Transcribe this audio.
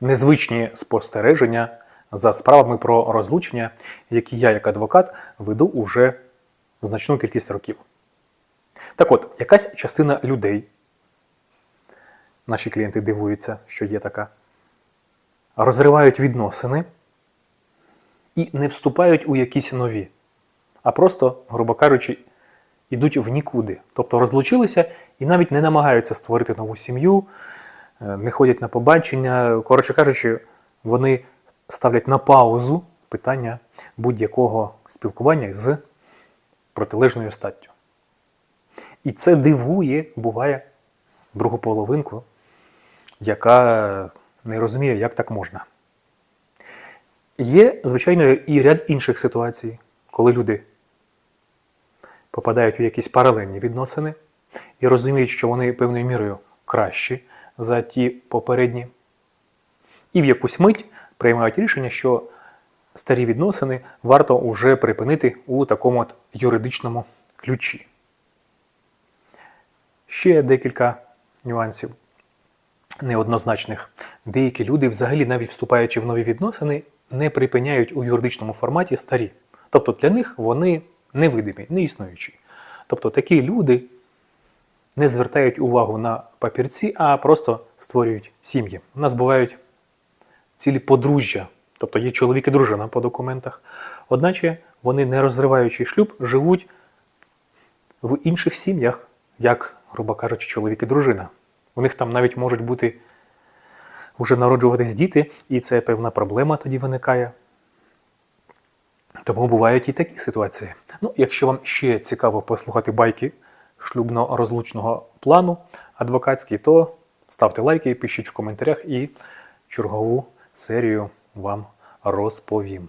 незвичні спостереження за справами про розлучення, які я, як адвокат, веду уже значну кількість років. Так от, якась частина людей, наші клієнти дивуються, що є така, розривають відносини і не вступають у якісь нові, а просто, грубо кажучи, йдуть в нікуди. Тобто розлучилися і навіть не намагаються створити нову сім'ю, не ходять на побачення. Коротше кажучи, вони ставлять на паузу питання будь-якого спілкування з протилежною статтю. І це дивує, буває, другу половинку, яка не розуміє, як так можна. Є, звичайно, і ряд інших ситуацій, коли люди попадають у якісь паралельні відносини і розуміють, що вони певною мірою кращі за ті попередні, і в якусь мить приймають рішення, що старі відносини варто уже припинити у такому от юридичному ключі. Ще декілька нюансів неоднозначних. Деякі люди, взагалі, навіть вступаючи в нові відносини, не припиняють у юридичному форматі старі. Тобто для них вони невидимі, не існуючі. Тобто такі люди не звертають увагу на папірці, а просто створюють сім'ї. У нас бувають цілі подружжя, тобто є чоловік і дружина по документах. Одначе вони, не розриваючи шлюб, живуть в інших сім'ях, як, грубо кажучи, чоловік і дружина. У них там навіть можуть бути вже народжуватись діти, і це певна проблема тоді виникає. Тому бувають і такі ситуації. Ну, якщо вам ще цікаво послухати байки шлюбно-розлучного плану адвокатський, то ставте лайки, пишіть в коментарях і чергову серію вам розповім.